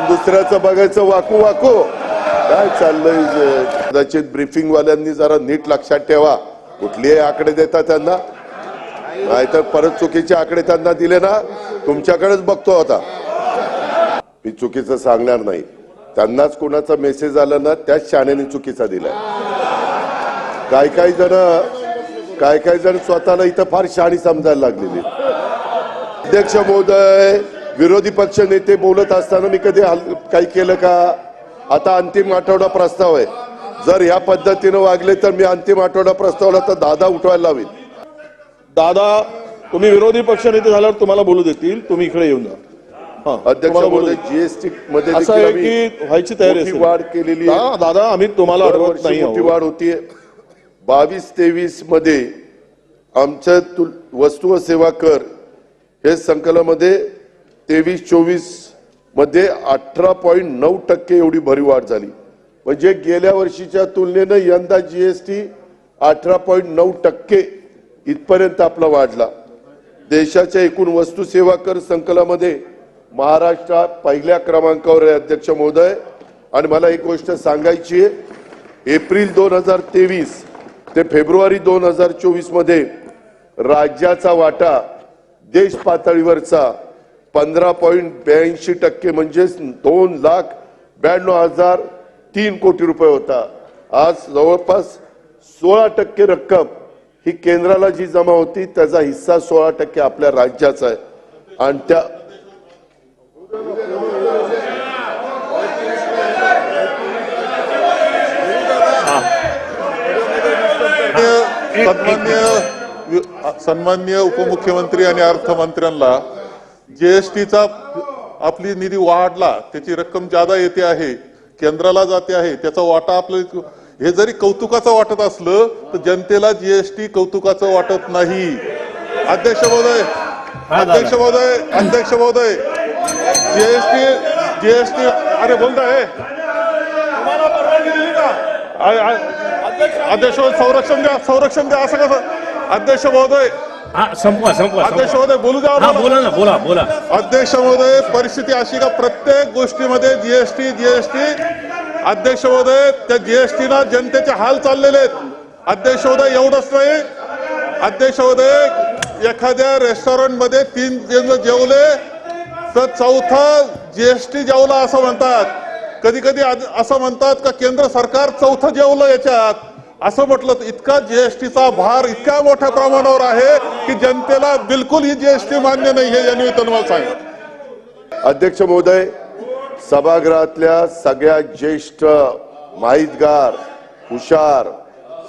आणि दुसऱ्याचं बघायचं वाकू वाकू. काय चाललंय कदाचित ब्रीफिंग वाल्यांनी जरा नीट लक्षात ठेवा. कुठलेही आकडे देता त्यांना. नाहीतर परत चुकीचे आकडे त्यांना दिले ना तुमच्याकडेच बघतो आता. मी चुकीचं सांगणार नाही. त्यांनाच कोणाचा मेसेज आला ना त्याच शाण्याने चुकीचा दिलाय. काय काही जण काय काही जण स्वतःला इथं फार शाणी समजायला लागलेली. अध्यक्ष महोदय विरोधी पक्ष नेते बोलत असताना मी कधी काही केलं का आता अंतिम आठवडा प्रस्ताव आहे जर या पद्धतीनं वागले तर मी अंतिम आठवडा प्रस्तावला तर दादा उठवायला लावीन दादा तुम्ही विरोधी पक्षनेते झाल्यावर तुम्हाला बोलू देतील तुम्ही इकडे येऊन जा हा, अध्यक्ष महोदय. जीएसटी मध्ये असं आहे की व्हायची तयारी असेल. वाढ केलेली आहे. दा- दादा आम्ही तुम्हाला अडवत दरवर्षी नाही मोठी आहोत. वाढ होतीये बावीस तेवीसमध्ये आमच्या तुल- वस्तू व सेवा कर हे संकलनामध्ये तेवीस चोवीसमध्ये अठरा पॉईंट नऊ टक्के एवढी भरी वाढ झाली. म्हणजे गेल्या वर्षीच्या तुलनेनं यंदा जीएसटी अठरा पॉईंट नऊ टक्के इथपर्यंत आपला वाढला. देशाच्या एकूण वस्तू सेवा कर संकलामध्ये महाराष्ट्र पहिल्या क्रमांकावर आहे अध्यक्ष महोदय. आणि मला एक गोष्ट सांगायची आहे एप्रिल दोन हजार तेवीस ते फेब्रुवारी दोन हजार चोवीसमध्ये राज्याचा वाटा देश पातळीवरचा पंधरा पॉईंट ब्याऐंशी टक्के म्हणजेच दोन लाख ब्याण्णव हजार तीन कोटी रुपये होता. आज जवळपास सोळा टक्के रक्कम ही केंद्राला जी जमा होती त्याचा हिस्सा सोळा टक्के आपल्या राज्याचा आहे. आणि त्या सन्मान्य सन्मान्य उपमुख्यमंत्री आणि अर्थमंत्र्यांना जीएसटीचा आपली निधी वाढला त्याची रक्कम जादा येते आहे केंद्राला जाते आहे त्याचा वाटा आपलं हे जरी कौतुकाचं वाटत असलं तर जनतेला जीएसटी कौतुकाचं वाटत नाही. अध्यक्ष महोदय अध्यक्ष महोदय अध्यक्ष महोदय जीएसटी जीएसटी अरे बोलताय आय- आय- अध्यक्ष महोदय, संरक्षण द्या संरक्षण द्या असं कसं? अध्यक्ष महोदय हा संपवा संपवा अध्यक्ष. महोदय बोलू द्या हा. बोला ना बोला बोला. अध्यक्ष महोदय परिस्थिती अशी का प्रत्येक गोष्टीमध्ये जीएसटी जीएसटी अध्यक्ष महोदय त्या जीएसटीला जनतेचे हाल चाललेले आहेत. अध्यक्ष महोदय एवढंच नाही. अध्यक्ष महोदय एखाद्या रेस्टॉरंटमध्ये तीन जण जेवले तर चौथा जीएसटी जेवला असं म्हणतात. कधी कधी असं म्हणतात का केंद्र सरकार चौथं जेवलं याच्यात. असं म्हटलं तर इतका जीएसटीचा भार इतक्या मोठ्या प्रमाणावर आहे की जनतेला बिलकुल ही जीएसटी मान्य नाही हे यांनी निमित्तानं मला अध्यक्ष महोदय सभागृहातल्या सगळ्या ज्येष्ठ माहितगार हुशार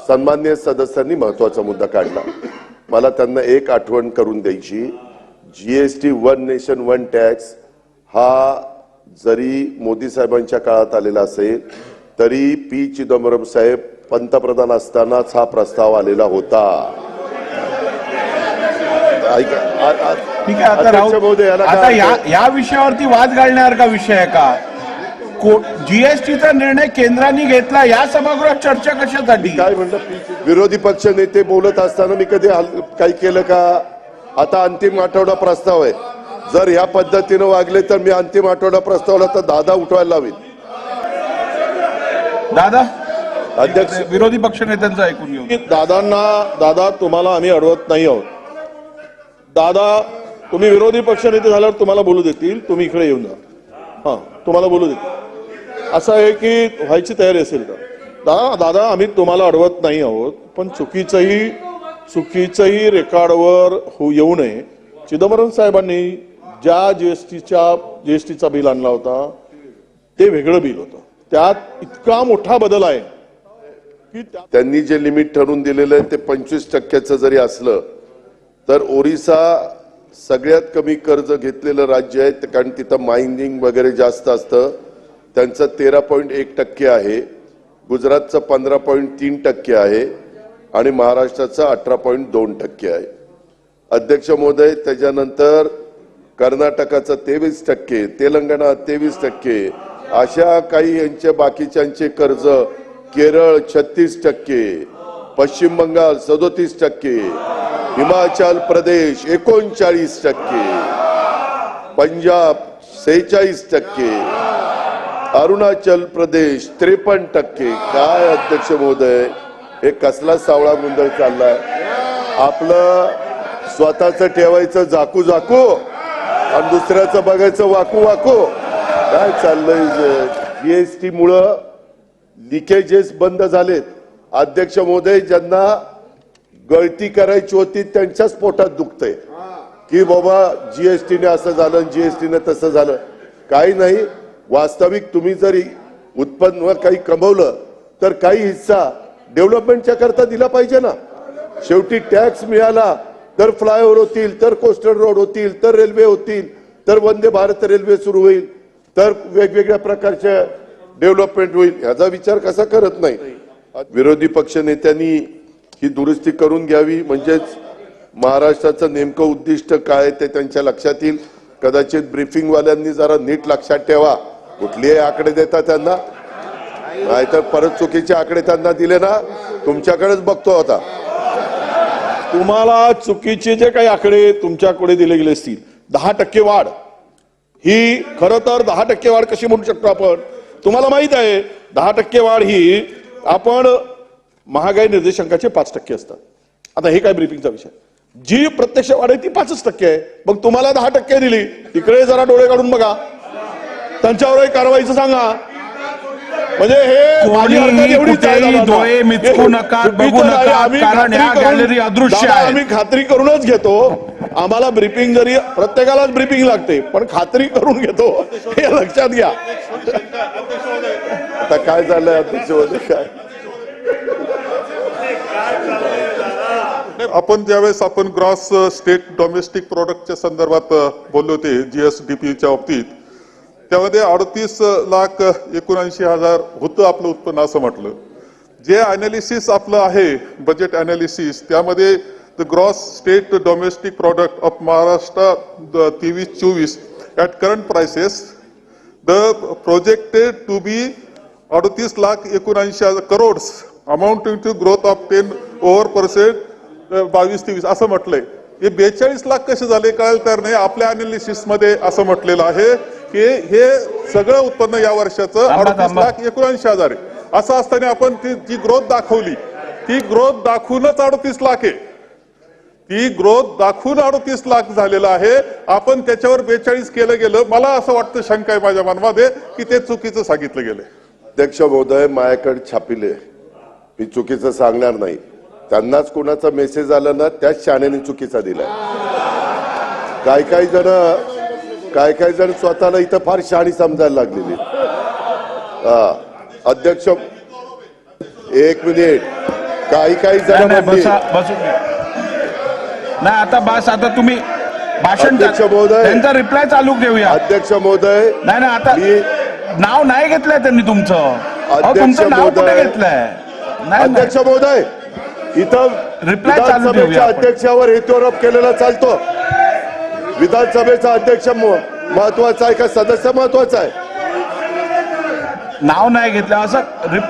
सन्मान्य सदस्यांनी महत्त्वाचा मुद्दा काढला. मला त्यांना एक आठवण करून द्यायची. GST one nation one tax हा जरी मोदी साहेबांच्या काळात आलेला असेल तरी पी चिदंबरम साहेब पंतप्रधान असतानाच हा प्रस्ताव आलेला होता. ठीक आहे या विषयावरती वाद घालण्यासारखा विषय आहे का? जीएसटीचा निर्णय केंद्राने घेतला या सभागृहात चर्चा कशासाठी? काय म्हणलं? विरोधी पक्ष नेते बोलत असताना मी कधी काही केलं का? आता अंतिम आठवडा प्रस्ताव आहे. जर या पद्धतीनं वागले तर मी अंतिम आठवडा प्रस्तावला तर दादा उठवायला लावीन. दादा? अध्यक्ष विरोधी पक्ष नेत्यांचं ऐकून घेऊ. की दादांना दादा तुम्हाला आम्ही अडवत नाही आहोत. दादा तुम्ही विरोधी पक्षनेते झाल्यावर तुम्हाला बोलू देतील. तुम्ही इकडे येऊन जा. हा तुम्हाला बोलू देतील. असं आहे की व्हायची तयारी असेल तर दादा दादा आम्ही तुम्हाला अडवत नाही आहोत पण चुकीचंही चुकीचंही रेकॉर्डवर हो येऊ नये. चिदंबरम साहेबांनी ज्या जीएसटीच्या जीएसटीचा बिल आणला होता ते वेगळं बिल होतं. त्यात इतका मोठा बदल आहे. की त्यांनी जे लिमिट ठरवून दिलेलं आहे ते पंचवीस टक्क्याचं जरी असलं तर ओरिसा सगळ्यात कमी कर्ज घेतलेलं राज्य आहे कारण तिथं मायनिंग वगैरे जास्त असतं. त्यांचं तेरा पॉईंट एक टक्के आहे गुजरातचं पंधरा पॉईंट तीन टक्के आहे आणि महाराष्ट्राचं अठरा पॉईंट दोन टक्के आहे. अध्यक्ष महोदय त्याच्यानंतर कर्नाटकाचं तेवीस टक्के तेलंगणा तेवीस टक्के अशा काही यांचे बाकीच्यांचे कर्ज केरळ छत्तीस टक्के पश्चिम बंगाल सदोतीस टक्के हिमाचल प्रदेश एकोणचाळीस टक्के पंजाब सेहेचाळीस टक्के अरुणाचल प्रदेश त्रेपन्न टक्के. काय अध्यक्ष महोदय हे कसला सावळा गोंधळ चाललाय? आपलं स्वतःच ठेवायचं झाकू झाकू आणि दुसऱ्याचं बघायचं वाकू वाकू. काय चाललंय जीएसटी मुळं लिकेजेस बंद झालेत. अध्यक्ष महोदय ज्यांना गळती करायची होती त्यांच्याच पोटात दुखतंय. की बाबा जीएसटीने असं झालं जीएसटीने तसं झालं. काही नाही. वास्तविक तुम्ही जरी उत्पन्न काही कमवलं तर काही हिस्सा डेव्हलपमेंटच्या करता दिला पाहिजे ना. शेवटी टॅक्स मिळाला तर फ्लायओव्हर होतील तर कोस्टल रोड होतील तर रेल्वे होतील तर वंदे भारत रेल्वे सुरू होईल. तर वेगवेगळ्या प्रकारच्या डेव्हलपमेंट होईल ह्याचा विचार कसा करत नाही. विरोधी पक्ष नेत्यांनी ही दुरुस्ती करून घ्यावी म्हणजेच महाराष्ट्राचं नेमकं उद्दिष्ट काय ते त्यांच्या लक्षात येईल. कदाचित ब्रीफिंगवाल्यांनी जरा नीट लक्षात ठेवा. कुठलेही आकडे देता त्यांना. नाहीतर परत चुकीचे आकडे त्यांना दिले ना तुमच्याकडेच बघतो आता. तुम्हाला चुकीचे जे काही आकडे तुमच्याकडे दिले गेले असतील दहा टक्के वाढ. ही खरं तर दहा टक्के वाढ कशी म्हणू शकतो आपण? तुम्हाला माहीत आहे दहा टक्के वाढ ही आपण महागाई निर्देशांकाचे पाच टक्के असतात. आता हे काय ब्रीफिंगचा विषय? जी प्रत्यक्ष वाढ आहे ती पाचच टक्के आहे. मग तुम्हाला दहा टक्के दिली तिकडे जरा डोळे काढून बघा. त्यांच्यावरही कारवाईचं सांगा. म्हणजे हे. डोळे मिचकू नका, बघू. नका, कारण गॅलरी अदृश्य. आम्ही खात्री करूनच घेतो. आम्हाला ब्रीफिंग जरी प्रत्येकालाच ब्रीफिंग लागते पण खात्री करून घेतो. हे लक्षात घ्या. आता काय झालंय अध्यक्ष काय? आपण ज्यावेळेस आपण ग्रॉस स्टेट डोमेस्टिक प्रोडक्टच्या संदर्भात बोललो होते जीएसडीपीच्या बाबतीत त्यामध्ये अडतीस लाख एकोणऐंशी हजार होतं आपलं उत्पन्न असं म्हटलं. जे अनालिसिस आपलं आहे बजेट अनालिसिस त्यामध्ये the gross state domestic product of Maharashtra तेवीस चोवीस at current prices the projected to be अडतीस लाख एकोणऐंशी हजार crores amounting to growth of ten over percent बावीस तेवीस असं म्हटलंय. हे बेचाळीस लाख कसे झाले कळेल तर नाही. आपल्या अनालिसिसमध्ये असं म्हटलेलं आहे की हे सगळं उत्पन्न या वर्षाचं अडतीस. लाख एकोणऐंशी हजार आहे. असं असताना आपण ती जी ग्रोथ दाखवली ती ग्रोथ दाखवूनच अडतीस लाख आहे. ती ग्रोथ दाखवून अडतीस लाख झालेलं आहे. आपण त्याच्यावर बेचाळीस केलं गेलं. मला असं वाटतं शंका आहे माझ्या मनामध्ये की ते चुकीचं सांगितलं गेलं अध्यक्ष महोदय माझ्याकडे छापिले. मी चुकीचं सांगणार नाही. त्यांनाच कोणाचा मेसेज आला ना त्याच शाण्याने चुकीचा दिलाय काय काही जण काय काही जण स्वतःला इथं फार शहाणी समजायला लागलेली. हा अध्यक्ष एक मिनिट काही काही जण नाही, आता बस आता तुम्ही भाषण अध्यक्ष महोदय. त्यांचा रिप्लाय चालू ठेवूया अध्यक्ष महोदय. नाही आता मी नाव नाही घेतलंय त्यांनी तुमचं. अहो, अध्यक्ष तुमचं नाव कुठे महोदय. घेतलंय? नाही, नाही. अध्यक्ष महोदय इथं Reply चालू ठेवूया विधानसभेच्या आपण. अध्यक्षावर हेतुरोप केलेला चालतो. विधानसभेचा अध्यक्ष म- महत्त्वाचा आहे का? सदस्य महत्त्वाचा आहे? नाव नाही घेतलं असं रिप्लाय